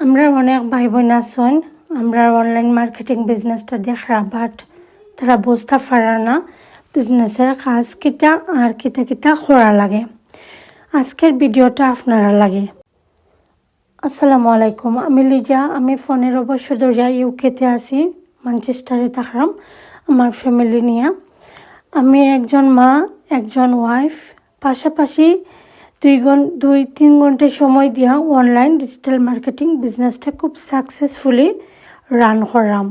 আমরা অনেক ভাই বোন আছেন, আমরা অনলাইন মার্কেটিং বিজনেসটা দেখরা বাট তারা বুঝতে পারে না বিজনেসের কাজ কিতা আর কিতা কিতা করা লাগে। আজকের ভিডিওটা আপনারা লাগে। আসসালামু আলাইকুম, আমি লিজা, আমি পনেরো বছর ধরিয়া ইউকেতে আছি ম্যানচেস্টারে থাকলাম, আমার ফ্যামিলি নিয়ে। আমি একজন মা, একজন ওয়াইফ পাশাপাশি দুই ঘন দুই, তিন ঘণ্টা সময় দিয়া অনলাইন ডিজিটাল মার্কেটিং বিজনেসটা খুব সাকসেসফুলি রান করাম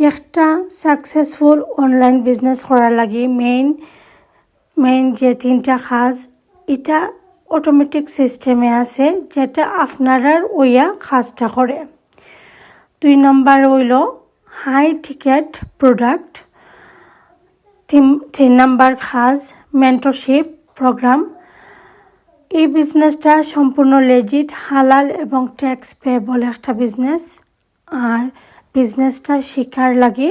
একটা সাকসেসফুল অনলাইন বিজনেস করার লাগি মেইন মেইন যে তিনটা কাজ এটা অটোমেটিক সিস্টেমে আছে, যেটা আপনারার ওইয়া কাজটা করে দুই নম্বর হইল হাই টিকেট প্রোডাক্ট তিন তিন নাম্বার কাজ মেন্টরশিপ প্রোগ্রাম এই বিজনেসটা সম্পূর্ণ লেজিট হালাল এবং ট্যাক্স পেয়েবল একটা বিজনেস আর বিজনেসটা শিকার লাগে,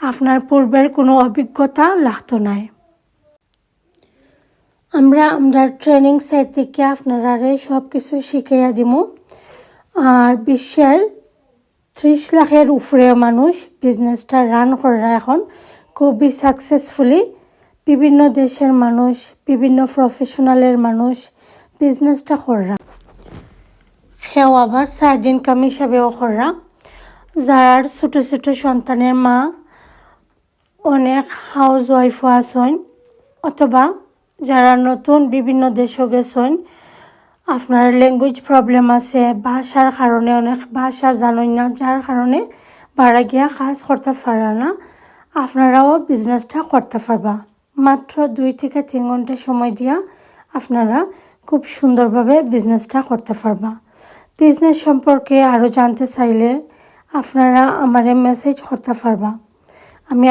আপনার পূর্বের কোনো অভিজ্ঞতা লাগতো নাই। আমরা আমরা ট্রেনিং সাইট থেকে আপনারা সব কিছু শিখাইয়া দিমু। আর বিশ্বের ত্রিশ লাখের উপরে মানুষ বিজনেসটা রান করে এখন। খুবই সাকসেসফুলি বিভিন্ন দেশের মানুষ, বিভিন্ন প্রফেশনালের মানুষ বিজনেসটা কররা। সেও আবার সাইড ইনকাম হিসাবেও কররা। যার ছোটো ছোটো সন্তানের মা, অনেক হাউস ওয়াইফও আছেন, অথবা যারা নতুন বিভিন্ন দেশও গেছেন, আপনার ল্যাঙ্গুয়েজ প্রবলেম আছে, ভাষার কারণে অনেক ভাষা জানেন না, যার কারণে বাড়া গিয়া কাজ করতে পারে না, আপনারাও বিজনেসটা করতে পারবা। মাত্র দুই থেকে তিন ঘণ্টা সময় দিয়া আপনারা খুব সুন্দরভাবে বিজনেসটা করতে পারবা। বিজনেস সম্পর্কে আরও জানতে চাইলে আপনারা আমারে মেসেজ করতে পারবা। আমি